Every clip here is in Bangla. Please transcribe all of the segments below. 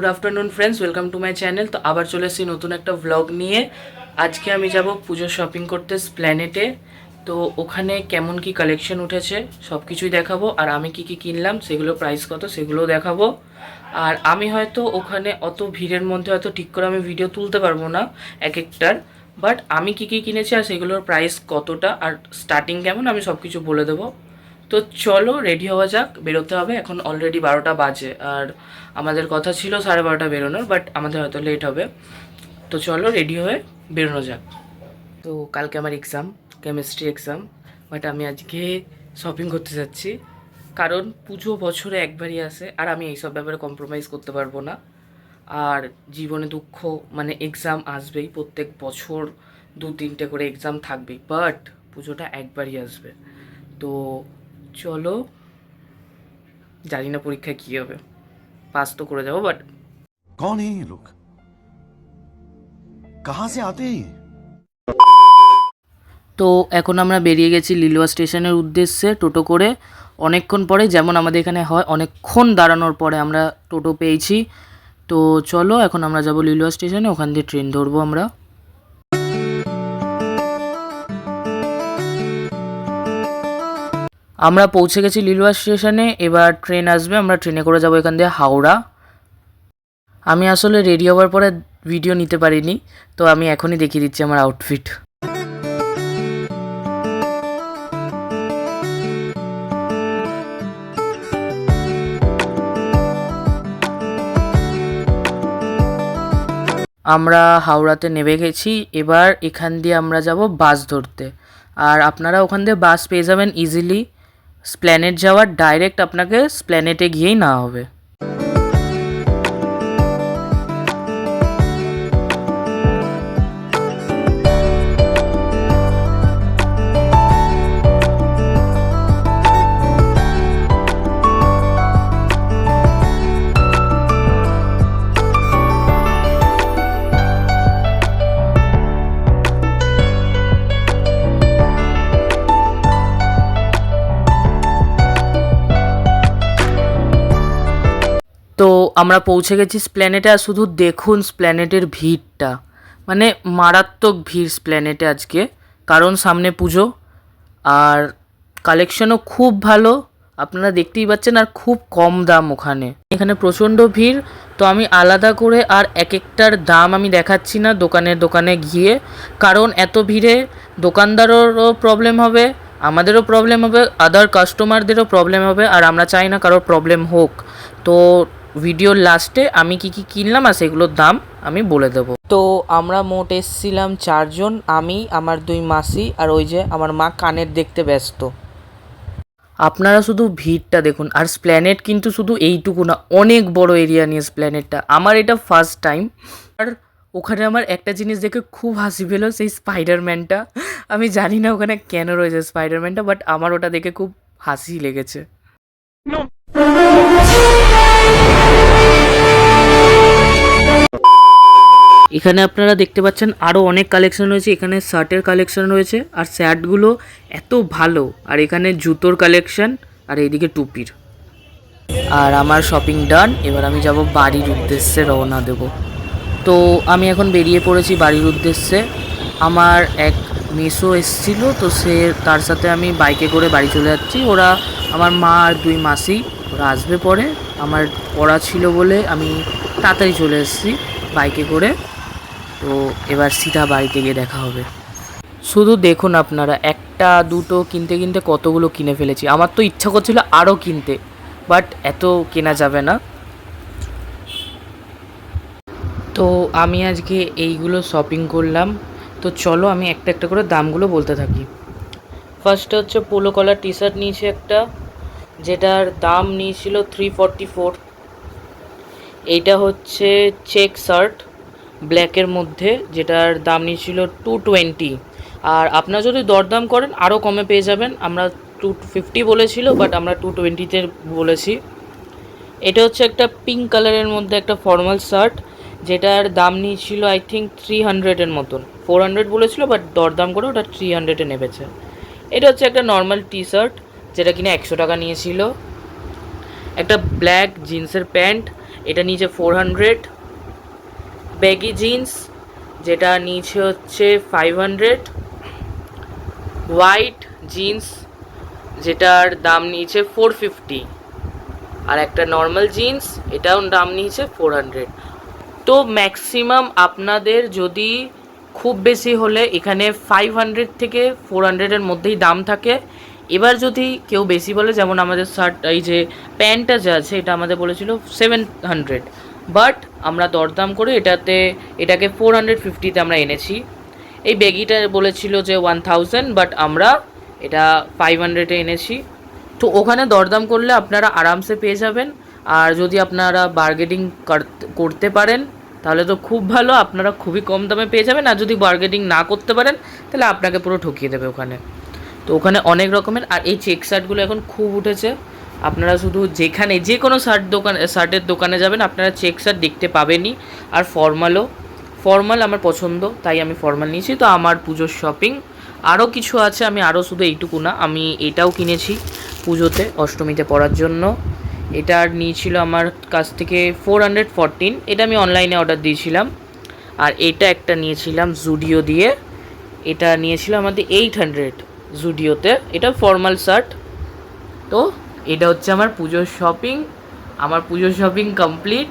Good afternoon friends welcome to my channel তো আবার চলে এসেছি নতুন একটা ভ্লগ নিয়ে। আজকে আমি যাব পুজোর শপিং করতে স্প্ল্যানেটে তো ওখানে কেমন কি কালেকশন উঠেছে সব কিছুই দেখাবো। আর আমি কি কি কিনলাম, সেগুলো প্রাইস কত, সেগুলোও দেখাবো। আর আমি হয়তো ওখানে অত ভিড়ের মধ্যে হয়তো ঠিক করে আমি ভিডিও তুলতে পারব না, এক একটার। বাট আমি কি কি কিনেছি আর সেগুলোর প্রাইস কতটা, আর স্টার্টিং কেমন, আমি সব কিছু বলে দেবো। তো চলো রেডি হওয়া যাক, বেরোতে হবে। এখন অলরেডি বারোটা বাজে। আর আমাদের কথা ছিল সাড়ে বারোটা বেরোনোর বাট আমাদের হয়তো লেট হবে। তো চলো রেডি হয়ে বেরোনো যাক। তো কালকে আমার এক্সাম কেমিস্ট্রি এক্সাম বাট আমি আজকে শপিং করতে যাচ্ছি। কারণ পুজো বছরে একবারই আসে, আর আমি এইসব ব্যাপারে কম্প্রোমাইজ করতে পারব না। আর জীবনে দুঃখ মানে এক্সাম আসবেই, প্রত্যেক বছর দু তিনটে করে এক্সাম থাকবেই বাট পুজোটা একবারই আসবে। তো চলো। জানি না পরীক্ষায় কী হবে। পাস তো করে যাব বাট কন এই লোক কাহা সে আতে তো এখন আমরা বেরিয়ে গেছি লিলুয়া স্টেশনের উদ্দেশ্যে টোটো করে। অনেকক্ষণ পরে যেমন আমাদের এখানে হয় অনেকক্ষণ দাঁড়ানোর পরে আমরা টোটো পেয়েছি। তো চলো এখন আমরা যাব লিলুয়া স্টেশনে ওখান দিয়ে ট্রেন ধরবো আমরা। আমরা পৌঁছে গেছি লিলুয়া স্টেশনে, এবার ট্রেন আসবে, আমরা ট্রেনে করে যাব এখান দিয়ে হাওড়া। আমি আসলে রেডি হওয়ার পরে ভিডিও নিতে পারিনি, তো আমি এখনই দেখিয়ে দিচ্ছি আমার আউটফিট আমরা হাওড়াতে নেমে গেছি, এবার এখান দিয়ে আমরা যাব বাস ধরতে। আর আপনারা ওখান দিয়ে বাস পেয়ে যাবেন ইজিলি স্প্ল্যানেট যাওয়ার ডাইরেক্ট আপনাকে স্প্ল্যানেটে গিয়েই না হবে তো আমরা পৌঁছে গেছি স্প্ল্যানেটে আর শুধু দেখুন স্প্ল্যানেটের ভিড়টা। মানে মারাত্মক ভিড় স্প্ল্যানেটে আজকে। কারণ সামনে পুজো, আর কালেকশনও খুব ভালো। আপনারা দেখতেই পাচ্ছেন আর খুব কম দাম ওখানে। এখানে প্রচণ্ড ভিড়, তো আমি আলাদা করে আর এক একটার দাম আমি দেখাচ্ছি না দোকানে দোকানে গিয়ে। কারণ এত ভিড়ে দোকানদারেরও প্রবলেম হবে, আমাদেরও প্রবলেম হবে আদার কাস্টমারদেরও প্রবলেম হবে, আর আমরা চাই না কারোর প্রবলেম হোক। তো ভিডিওর লাস্টে আমি কি কি কিনলাম আর সেগুলোর দাম আমি বলে দেবো। তো আমরা মোট এসছিলাম চারজন আমি আমার দুই মাসি আর ওই যে আমার মা কানের দেখতে ব্যস্ত। আপনারা শুধু ভিড়টা দেখুন আর স্প্ল্যানেট কিন্তু শুধু এইটুকু না অনেক বড় এরিয়া নিয়ে স্প্ল্যানেটটা। আমার এটা ফার্স্ট টাইম আর ওখানে আমার একটা জিনিস দেখে খুব হাসি পেল সেই স্পাইডারম্যানটা। আমি জানি না ওখানে কেন রয়েছে স্পাইডারম্যানটা বাট আমার ওটা দেখে খুব হাসি লেগেছে। এখানে আপনারা দেখতে পাচ্ছেন আরও অনেক কালেকশন রয়েছে। এখানে শার্টের কালেকশন রয়েছে আর শার্টগুলো এত ভালো। আর এখানে জুতোর কালেকশন আর এইদিকে টুপির। আর আমার শপিং ডান এবার আমি যাব বাড়ির উদ্দেশ্যে রওনা দেব। তো আমি এখন বেরিয়ে পড়েছি বাড়ির উদ্দেশ্যে। আমার এক মেসো এসেছিল, তো সে তার সাথে আমি বাইকে করে বাড়ি চলে যাচ্ছি। ওরা আমার মা আর দুই মাসি, ওরা আসবে পরে। আমার পড়া ছিল বলে আমি তাড়াতাড়ি চলে এসেছি বাইকে করে। তো এবার সিধা বাড়িতে গিয়ে দেখা হবে। শুধু দেখুন আপনারা, একটা, দুটো, কিনতে কিনতে কতগুলো কিনে ফেলেছি। আমার তো ইচ্ছা করছিল আরও কিনতে বাট এত কেনা যাবে না। তো আমি আজকে এইগুলো শপিং করলাম। তো চলো আমি একটা একটা করে দামগুলো বলতে থাকি। ফার্স্টে হচ্ছে পোলো কলার টি শার্ট নিয়েছি একটা, যেটার দাম নিয়েছিল থ্রি ফর্টি ফোর এইটা হচ্ছে চেক শার্ট ব্ল্যাকের মধ্যে, যেটার দাম নিয়েছিল টু টোয়েন্টি আর আপনারা যদি দরদাম করেন আরও কমে পেয়ে যাবেন। আমরা টু ফিফটি বলেছিল বাট আমরা টু টোয়েন্টিতে বলেছি। এটা হচ্ছে একটা পিঙ্ক কালারের মধ্যে একটা ফর্মাল শার্ট যেটার দাম নিয়েছিল আই থিঙ্ক থ্রি হান্ড্রেডের মতন। ফোর হান্ড্রেড বলেছিলো বাট দরদাম করে ওটা থ্রি হান্ড্রেডে নেবেছে এটা হচ্ছে একটা নর্মাল টি শার্ট যেটা কিনা একশো টাকা নিয়েছিল। একটা ব্ল্যাক জিন্সের প্যান্ট, এটা নিয়েছে ফোর হান্ড্রেড ব্যাগি জিন্স যেটা নিচে হচ্ছে ফাইভ হান্ড্রেড হোয়াইট জিন্স যেটার দাম নিয়েছে ফোর ফিফটি আর একটা নর্মাল জিন্স এটাও দাম নিয়েছে ফোর হান্ড্রেড তো ম্যাক্সিমাম আপনাদের যদি খুব বেশি হলে এখানে ফাইভ হান্ড্রেড থেকে ফোর হান্ড্রেডের মধ্যেই দাম থাকে। এবার যদি কেউ বেশি বলে, যেমন আমাদের শার্ট এই যে প্যান্টটা যে আছে, এটা আমাদের বলেছিল সেভেন হান্ড্রেড বাট আমরা দরদাম করে এটাতে, এটাকে ফোর হান্ড্রেড ফিফটিতে আমরা এনেছি। এই ব্যাগিটা বলেছিল যে ওয়ান থাউজেন্ড বাট আমরা এটা ফাইভ হান্ড্রেডে এনেছি। তো ওখানে দরদাম করলে আপনারা আরামসে পেয়ে যাবেন। আর যদি আপনারা বার্গেনিং করতে পারেন, তাহলে তো খুব ভালো, আপনারা খুবই কম দামে পেয়ে যাবেন। আর যদি বার্গেনিং না করতে পারেন, তাহলে আপনাকে পুরো ঠকিয়ে দেবে ওখানে। তো ওখানে অনেক রকমের, আর এই চেক শার্টগুলো এখন খুব উঠেছে। আপনারা শুধু যেখানে, যে কোনো শার্ট দোকান, শার্টের দোকানে যাবেন, আপনারা চেক শার্ট দেখতে পাবেনই। আর ফর্মালও, ফর্মাল আমার পছন্দ, তাই আমি ফর্মাল নিয়েছি। তো আমার পুজোর শপিং আরও কিছু আছে, আমি আরও শুধু এইটুকু না, আমি এটাও কিনেছি পুজোতে অষ্টমীতে পরার জন্য। এটা নিয়েছিল আমার কাছ থেকে ফোর হান্ড্রেড ফরটিন এটা আমি অনলাইনে অর্ডার দিয়েছিলাম। আর এটা একটা নিয়েছিলাম জুডিও দিয়ে। এটা নিয়েছিল আমাদের এইট হান্ড্রেড জুডিওতে এটা ফর্মাল শার্ট তো এটা হচ্ছে আমার পুজোর শপিং আমার পুজোর শপিং কমপ্লিট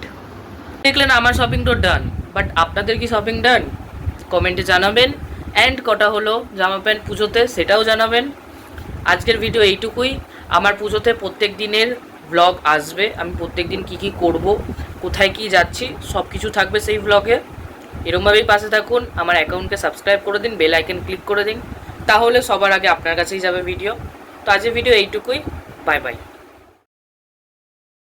দেখলেন আমার শপিং তো ডান বাট আপনাদের কি শপিং ডান কমেন্টে জানাবেন অ্যান্ড কটা হলো জামা প্যান্ট পুজোতে সেটাও জানাবেন। আজকের ভিডিও এইটুকুই। আমার পুজোতে প্রত্যেক দিনের ব্লগ আসবে। আমি প্রত্যেক দিন কী কী করব, কোথায় কি যাচ্ছি সব কিছু থাকবে সেই ব্লগে এরমভাবেই পাশে থাকুন, আমার অ্যাকাউন্টকে সাবস্ক্রাইব করে দিন বেল আইকন ক্লিক করে দিন। তাহলে সবার আগে আপনার কাছেই যাবে ভিডিও তো আজকের ভিডিও এইটুকুই। Bye bye